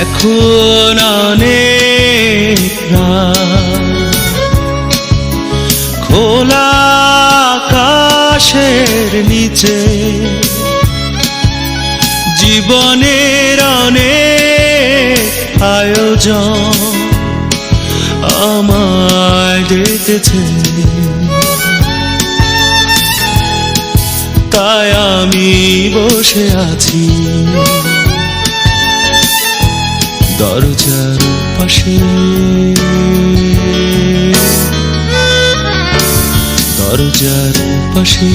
এখন অনেক। খোলা আকাশের নিচে জীবনের অনেক আয়োজন আমায় ডেকেছে তাই আমি বসে আছি দরজার পাশে। দরজার পাশে।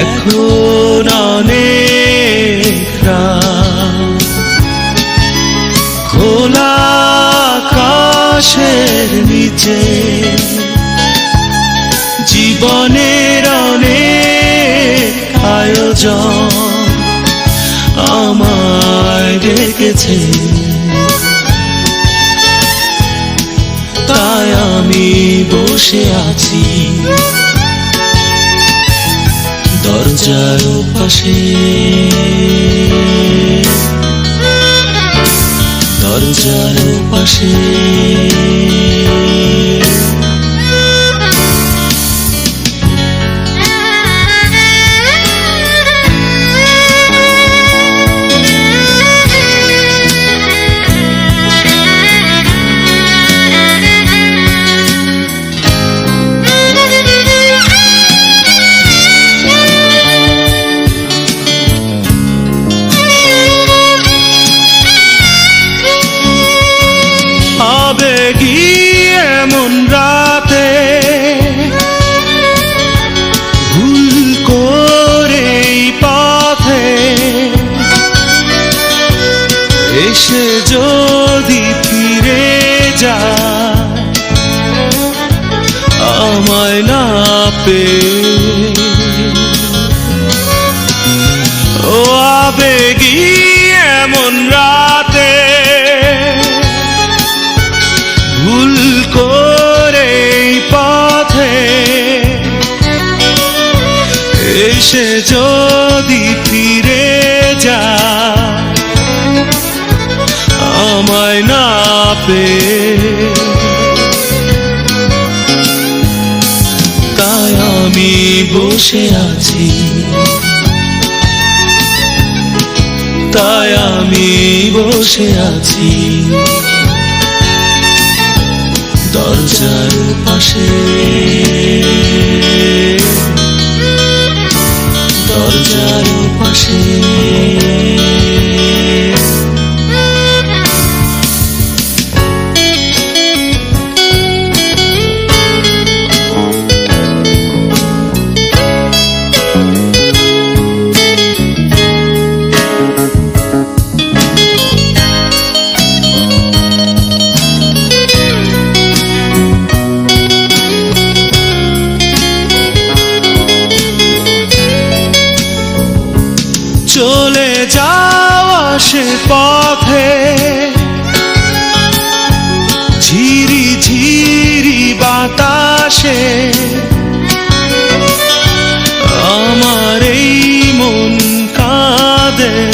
এখন অনেক খোলা আকাশের নিচে। জীবনের অনেক আয়োজন আমায় ডেকেছে। তাই আমি বসে আছি। দরজার পাশে দরজার পাশে এসে যদি ফিরে যায় আমায় না পেয়ে। ও আবেগী এমন রাতে পেয়ে তাই আমি বসে আছি। তাই আমি বসে আছি। দরজার পাশে। দরজার পাশে। যাওয়া সে পথে। ঝিরি ঝিরি বাতাসে। আমার এই মন কাঁদে।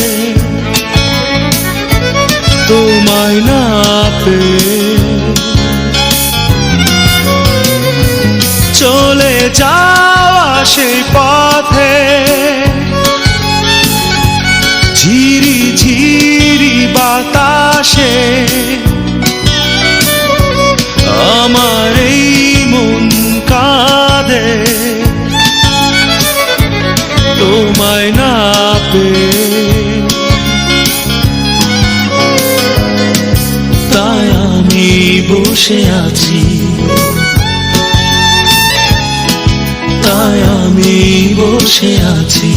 তোমায় না পেয়ে। চলে যাওয়া সেই পথে। আমার এই মন কাঁদে। তোমায় না পেয়ে তাই আমি বসে আছি। তাই আমি বসে আছি।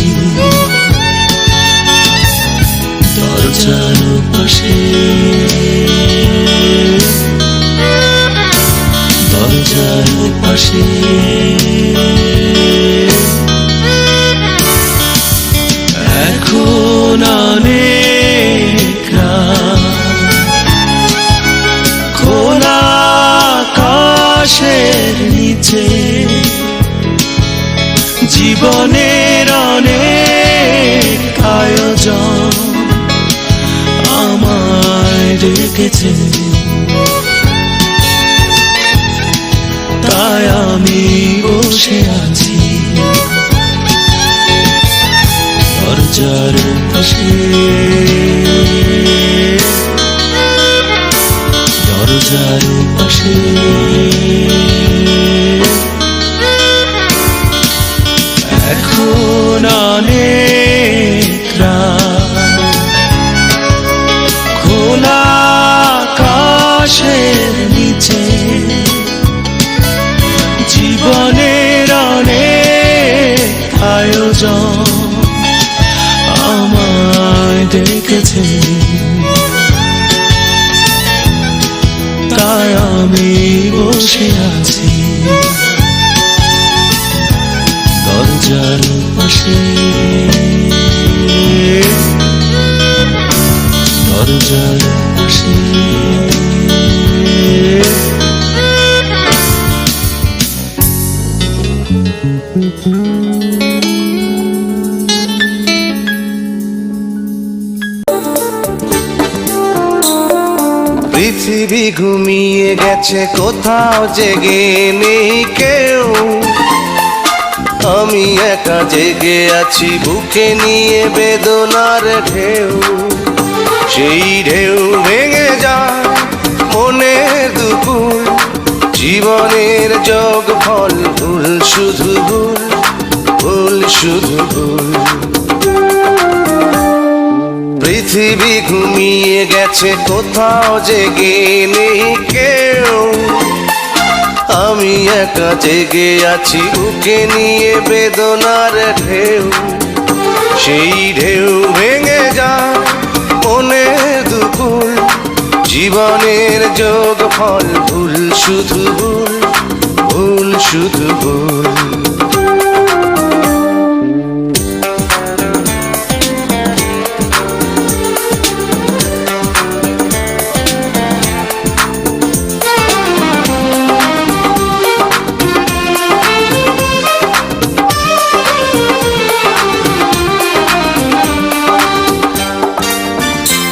জীবনের অনেক আয়োজন আমায় ডেকেছে। তাই আমি বসে আছি। দরজার পাশে। আমায় ডেকেছে তাই আমি বসে আছি। ঘুমিয়ে গেছে, কোথাও জেগে নেই কেউ। আমি একা জেগে আছি, বুকে নিয়ে বেদনার ঢেউ। সেই ঢেউ ভেঙে যায় মনের দুপুর। জীবনের যোগ ফল ভুল, শুধু ভুল ভুল, শুধু ভুল। পৃথিবী ঘুমিয়ে গেছে, কোথাও জেগে নেই কেউ। আমি একা জেগে আছি, বুকে নিয়ে বেদনার ঢেউ। সেই ঢেউ ভেঙে যা মনে দুকুল জীবনের যোগ ফল ভুল, শুধু ভুল ভুল, শুধু ভুল।